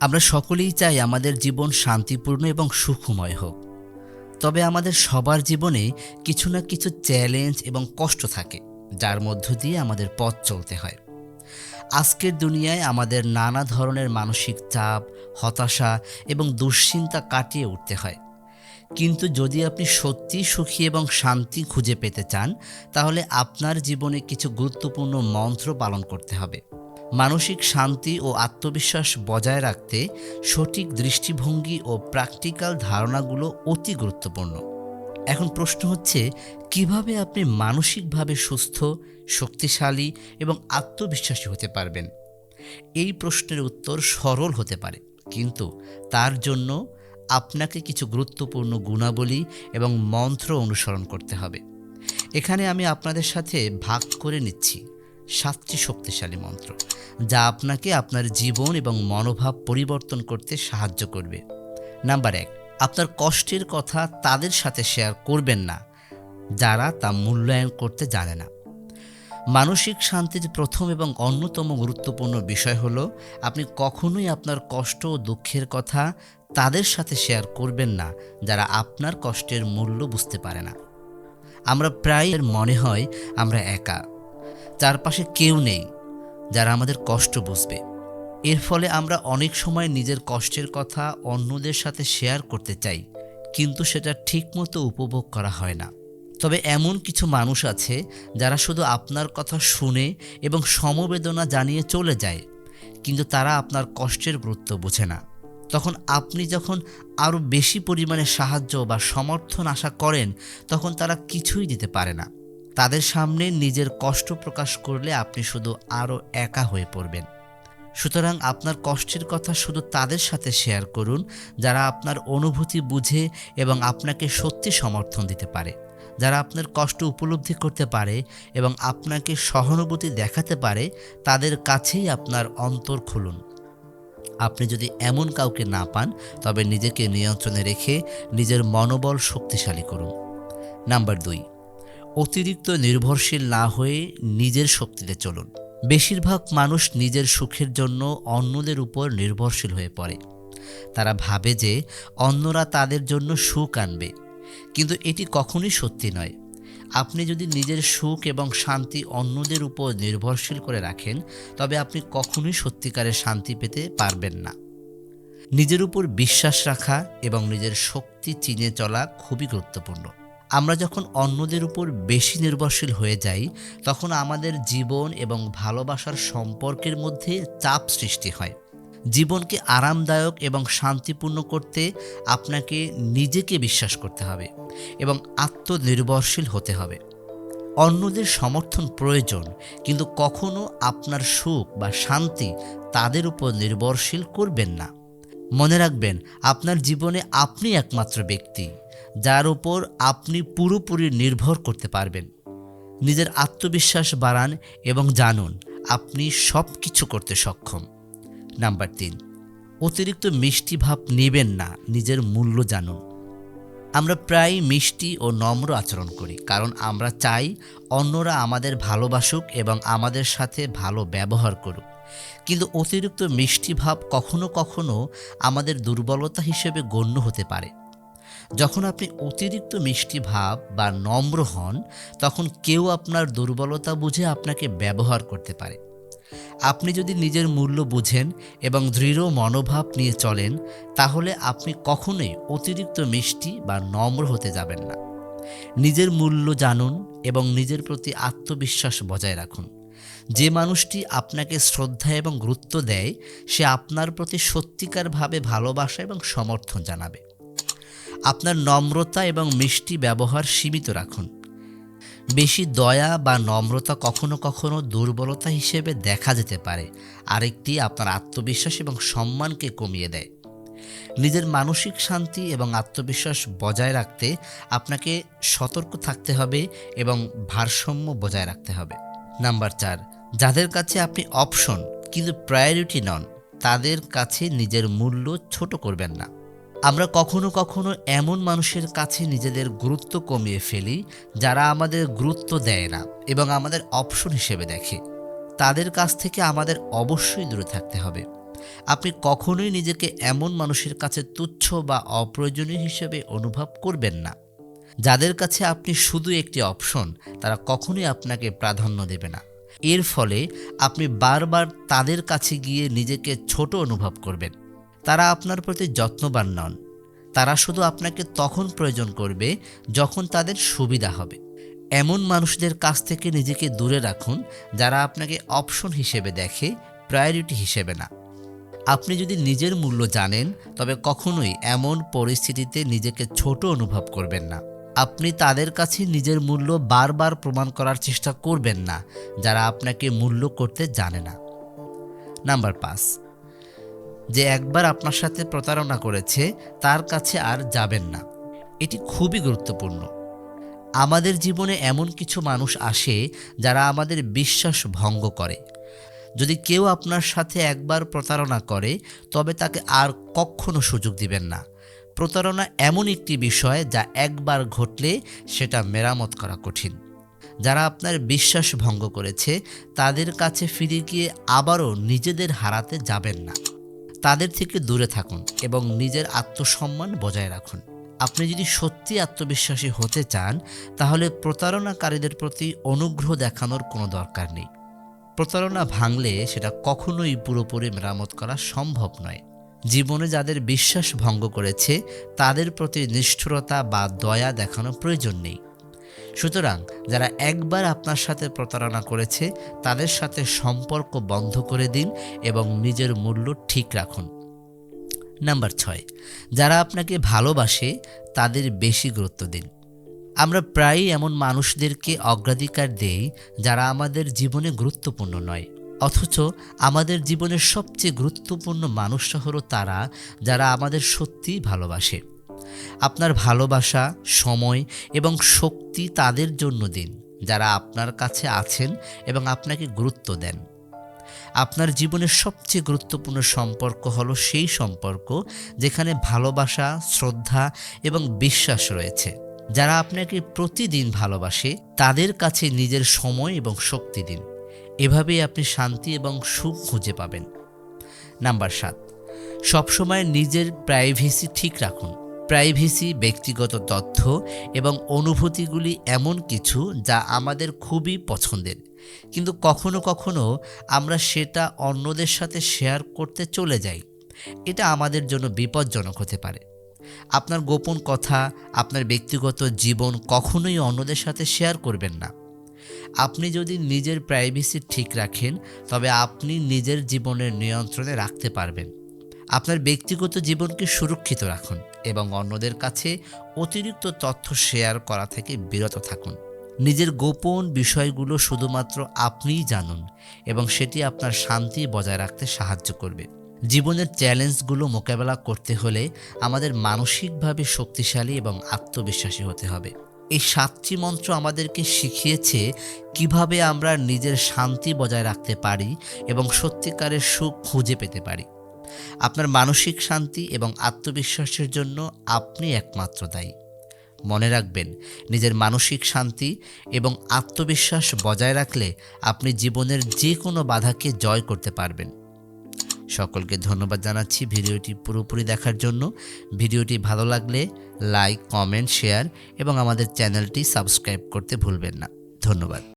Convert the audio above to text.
আমরা সকলেই চাই আমাদের জীবন শান্তিপূর্ণ এবং সুখময় হোক। তবে আমাদের সবার জীবনে কিছু না কিছু চ্যালেঞ্জ এবং কষ্ট থাকে, যার মধ্য দিয়ে আমাদের পথ চলতে হয়। আজকের দুনিয়ায় আমাদের নানা ধরনের মানসিক চাপ, হতাশা এবং দুশ্চিন্তা কাটিয়ে উঠতে হয়। কিন্তু যদি আপনি সত্যি সুখী এবং শান্তি খুঁজে পেতে চান, তাহলে আপনার জীবনে কিছু গুরুত্বপূর্ণ মন্ত্র পালন করতে হবে। মানসিক শান্তি ও আত্মবিশ্বাস বজায় রাখতে সঠিক দৃষ্টিভঙ্গি ও প্র্যাকটিক্যাল ধারণাগুলো অতি গুরুত্বপূর্ণ। এখন প্রশ্ন হচ্ছে, কীভাবে আপনি মানসিকভাবে সুস্থ, শক্তিশালী এবং আত্মবিশ্বাসী হতে পারবেন? এই প্রশ্নের উত্তর সরল হতে পারে, কিন্তু তার জন্য আপনাকে কিছু গুরুত্বপূর্ণ গুণাবলী এবং মন্ত্র অনুসরণ করতে হবে। এখানে আমি আপনাদের সাথে ভাগ করে নিচ্ছি। সাতটি শক্তিশালী মন্ত্র, যা আপনাকে আপনার জীবন এবং মনোভাব পরিবর্তন করতে সাহায্য করবে। নাম্বার এক, আপনার কষ্টের কথা তাদের সাথে শেয়ার করবেন না, যারা তা মূল্যায়ন করতে জানে না। মানসিক শান্তির প্রথম এবং অন্যতম গুরুত্বপূর্ণ বিষয় হলো, আপনি কখনোই আপনার কষ্ট ও দুঃখের কথা তাদের সাথে শেয়ার করবেন না, যারা আপনার কষ্টের মূল্য বুঝতে পারে না। আমরা প্রায় মনে হয় আমরা একা। চারপাশে কেউ নেই যারা আমাদের কষ্ট বুঝবে। এর ফলে আমরা অনেক সময় নিজের কষ্টের কথা অন্যদের সাথে শেয়ার করতে চাই, কিন্তু সেটা ঠিকমতো উপভোগ করা হয় না। তবে এমন কিছু মানুষ আছে যারা শুধু আপনার কথা শুনে এবং সমবেদনা জানিয়ে চলে যায়, কিন্তু তারা আপনার কষ্টের গুরুত্ব বোঝে না। তখন আপনি যখন আরও বেশি পরিমাণে সাহায্য বা সমর্থন আশা করেন, তখন তারা কিছুই দিতে পারে না। তাদের সামনে নিজের কষ্ট প্রকাশ করলে আপনি শুধু আরও একা হয়ে পড়বেন। সুতরাং আপনার কষ্টের কথা শুধু তাদের সাথে শেয়ার করুন, যারা আপনার অনুভূতি বুঝে এবং আপনাকে সত্যি সমর্থন দিতে পারে। যারা আপনার কষ্ট উপলব্ধি করতে পারে এবং আপনাকে সহানুভূতি দেখাতে পারে, তাদের কাছেই আপনার অন্তর খুলুন। আপনি যদি এমন কাউকে না পান, তবে নিজেকে নিয়ন্ত্রণে রেখে নিজের মনোবল শক্তিশালী করুন। নাম্বার দুই। অতিরিক্ত নির্ভরশীল না হয়ে নিজের শক্তিতে চলুন। বেশিরভাগ মানুষ নিজের সুখের জন্য অন্যদের উপর নির্ভরশীল হয়ে পড়ে। তারা ভাবে যে অন্যরা তাদের জন্য সুখ আনবে। কিন্তু এটি কখনোই সত্যি নয়। আপনি যদি নিজের সুখ এবং শান্তি অন্যদের উপর নির্ভরশীল করে রাখেন, তবে আপনি কখনোই সত্যিকারের শান্তি পেতে পারবেন না। নিজের উপর বিশ্বাস রাখা এবং নিজের শক্তি চিনে চলা খুবই গুরুত্বপূর্ণ। আমরা যখন অন্যদের উপর বেশি নির্ভরশীল হয়ে যাই, তখন আমাদের জীবন এবং ভালোবাসার সম্পর্কের মধ্যে চাপ সৃষ্টি হয়। জীবনকে আরামদায়ক এবং শান্তিপূর্ণ করতে আপনাকে নিজেকে বিশ্বাস করতে হবে এবং আত্মনির্ভরশীল হতে হবে। অন্যদের সমর্থন প্রয়োজন, কিন্তু কখনো আপনার সুখ বা শান্তি তাদের উপর নির্ভরশীল করবেন না। মনে রাখবেন, আপনার জীবনে আপনি একমাত্র ব্যক্তি। যার উপর আপনি পুরোপুরি নির্ভর করতে পারবেন। নিজের আত্মবিশ্বাস বাড়ান এবং জানুন, আপনি সব কিছু করতে সক্ষম। নাম্বার তিন, অতিরিক্ত মিষ্টি ভাব নেবেন না, নিজের মূল্য জানুন। আমরা প্রায় মিষ্টি ও নম্র আচরণ করি, কারণ আমরা চাই অন্যরা আমাদের ভালোবাসুক এবং আমাদের সাথে ভালো ব্যবহার করুক। কিন্তু অতিরিক্ত মিষ্টি ভাব কখনো কখনো আমাদের দুর্বলতা হিসেবে গণ্য হতে পারে। যখন আপনি অতিরিক্ত মিষ্টি ভাব বা নম্র হন, তখন কেউ আপনার দুর্বলতা বুঝে আপনাকে ব্যবহার করতে পারে। আপনি যদি নিজের মূল্য বুঝেন এবং দৃঢ় মনোভাব নিয়ে চলেন, তাহলে আপনি কখনোই অতিরিক্ত মিষ্টি বা নম্র হতে যাবেন না। নিজের মূল্য জানুন এবং নিজের প্রতি আত্মবিশ্বাস বজায় রাখুন। যে মানুষটি আপনাকে শ্রদ্ধা এবং গুরুত্ব দেয়, সে আপনার প্রতি সত্যিকারভাবে ভালোবাসা এবং সমর্থন জানাবে। আপনার নম্রতা এবং মিষ্টি ব্যবহার সীমিত রাখুন। বেশি দয়া বা নম্রতা কখনো কখনো দুর্বলতা হিসেবে দেখা যেতে পারে। আরেকটি আপনার আত্মবিশ্বাস এবং সম্মানকে কমিয়ে দেয়। নিজের মানসিক শান্তি এবং আত্মবিশ্বাস বজায় রাখতে আপনাকে সতর্ক থাকতে হবে এবং ভারসাম্য বজায় রাখতে হবে। নাম্বার চার, যাদের কাছে আপনি অপশন কিন্তু প্রায়োরিটি নন, তাদের কাছে নিজের মূল্য ছোট করবেন না। আমরা কখনো কখনো এমন মানুষের কাছে নিজেদের গুরুত্ব কমিয়ে ফেলি যারা আমাদের গুরুত্ব দেয় না এবং আমাদের অপশন হিসেবে দেখে। তাদের কাছ থেকে আমাদের অবশ্যই দূরে থাকতে হবে। আপনি কখনোই নিজেকে এমন মানুষের কাছে তুচ্ছ বা অপ্রয়োজনীয় হিসেবে অনুভব করবেন না। যাদের কাছে আপনি শুধু একটি অপশন, তারা কখনোই আপনাকে প্রাধান্য দেবে না। এর ফলে আপনি বারবার তাদের কাছে গিয়ে নিজেকে ছোট অনুভব করবেন। তারা আপনার প্রতি যত্নবান নন। তারা শুধু আপনাকে তখন প্রয়োজন করবে যখন তাদের সুবিধা হবে। এমন মানুষদের কাছ থেকে নিজেকে দূরে রাখুন যারা আপনাকে অপশন হিসেবে দেখে, প্রায়োরিটি হিসেবে না। আপনি যদি নিজের মূল্য জানেন, তবে কখনোই এমন পরিস্থিতিতে নিজেকে ছোট অনুভব করবেন না। আপনি তাদের কাছে নিজের মূল্য বারবার প্রমাণ করার চেষ্টা করবেন না, যারা আপনাকে মূল্য করতে জানে না। নাম্বার পাঁচ যে একবার আপনার সাথে প্রতারণা করেছে, তার কাছে আর যাবেন না। এটি খুবই গুরুত্বপূর্ণ। আমাদের জীবনে এমন কিছু মানুষ আসে, যারা আমাদের বিশ্বাস ভঙ্গ করে। যদি কেউ আপনার সাথে একবার প্রতারণা করে, তবে তাকে আর কখনো সুযোগ দিবেন না। প্রতারণা এমন একটি বিষয় যা একবার ঘটলে সেটা মেরামত করা কঠিন। যারা আপনার বিশ্বাস ভঙ্গ করেছে, তাদের কাছে ফিরে গিয়ে আবারও নিজেদের হারাতে যাবেন না। তাদের থেকে দূরে থাকুন এবং নিজের আত্মসম্মান বজায় রাখুন। আপনি যদি সত্যি আত্মবিশ্বাসী হতে চান, তাহলে প্রতারণাকারীদের প্রতি অনুগ্রহ দেখানোর কোনো দরকার নেই। প্রতারণা ভাঙলে সেটা কখনোই পুরোপুরি মেরামত করা সম্ভব নয়। জীবনে যাদের বিশ্বাস ভঙ্গ করেছে, তাদের প্রতি নিষ্ঠুরতা বা দয়া দেখানো প্রয়োজন নেই। সুতরাং যারা একবার আপনার সাথে প্রতারণা করেছে, তাদের সাথে সম্পর্ক বন্ধ করে দিন এবং নিজের মূল্য ঠিক রাখুন। নাম্বার ছয়, যারা আপনাকে ভালোবাসে, তাদের বেশি গুরুত্ব দিন। আমরা প্রায়ই এমন মানুষদেরকে অগ্রাধিকার দেই যারা আমাদের জীবনে গুরুত্বপূর্ণ নয়। অথচ আমাদের জীবনের সবচেয়ে গুরুত্বপূর্ণ মানুষরা হলো তারা যারা আমাদের সত্যিই ভালোবাসে। আপনার ভালোবাসা, সময় এবং শক্তি তাদের জন্য দিন, যারা আপনার কাছে আছেন এবং আপনাকে গুরুত্ব দেন। আপনার জীবনের সবচেয়ে গুরুত্বপূর্ণ সম্পর্ক হলো সেই সম্পর্ক যেখানে ভালোবাসা, শ্রদ্ধা এবং বিশ্বাস রয়েছে। যারা আপনাকে প্রতিদিন ভালোবাসে, তাদের কাছে নিজের সময় এবং শক্তি দিন। এভাবেই আপনি শান্তি এবং সুখ খুঁজে পাবেন। নাম্বার সাত, সবসময় নিজের প্রাইভেসি ঠিক রাখুন। প্রাইভেসি ব্যক্তিগত তথ্য এবং অনুভূতিগুলি এমন কিছু যা আমাদের খুবই পছন্দের। কিন্তু কখনো কখনো আমরা সেটা অন্যদের সাথে শেয়ার করতে চলে যাই। এটা আমাদের জন্য বিপজ্জনক হতে পারে। আপনার গোপন কথা, আপনার ব্যক্তিগত জীবন কখনোই অন্যদের সাথে শেয়ার করবেন না। আপনি যদি নিজের প্রাইভেসি ঠিক রাখেন, তবে আপনি নিজের জীবনের নিয়ন্ত্রণে রাখতে পারবেন। আপনার ব্যক্তিগত জীবনকে সুরক্ষিত রাখুন। এবং অন্যদের কাছে অতিরিক্ত তথ্য শেয়ার করা থেকে বিরত থাকুন। নিজের গোপন বিষয়গুলো শুধুমাত্র আপনিই জানুন এবং সেটি আপনার শান্তি বজায় রাখতে সাহায্য করবে। জীবনের চ্যালেঞ্জগুলো মোকাবেলা করতে হলে আমাদের মানসিকভাবে শক্তিশালী এবং আত্মবিশ্বাসী হতে হবে। এই সাতটি মন্ত্র আমাদেরকে শিখিয়েছে কীভাবে আমরা নিজের শান্তি বজায় রাখতে পারি এবং সত্যিকারের সুখ খুঁজে পেতে পারি। আপনার মানসিক শান্তি এবং আত্মবিশ্বাসের জন্য আপনি একমাত্র দায়ী। মনে রাখবেন, নিজের মানসিক শান্তি এবং আত্মবিশ্বাস বজায় রাখলে আপনি জীবনের যে কোনো বাধাকে জয় করতে পারবেন। সকলকে ধন্যবাদ জানাচ্ছি ভিডিওটি পুরোপুরি দেখার জন্য। ভিডিওটি ভালো লাগলে লাইক, কমেন্ট, শেয়ার এবং আমাদের চ্যানেলটি সাবস্ক্রাইব করতে ভুলবেন না। ধন্যবাদ।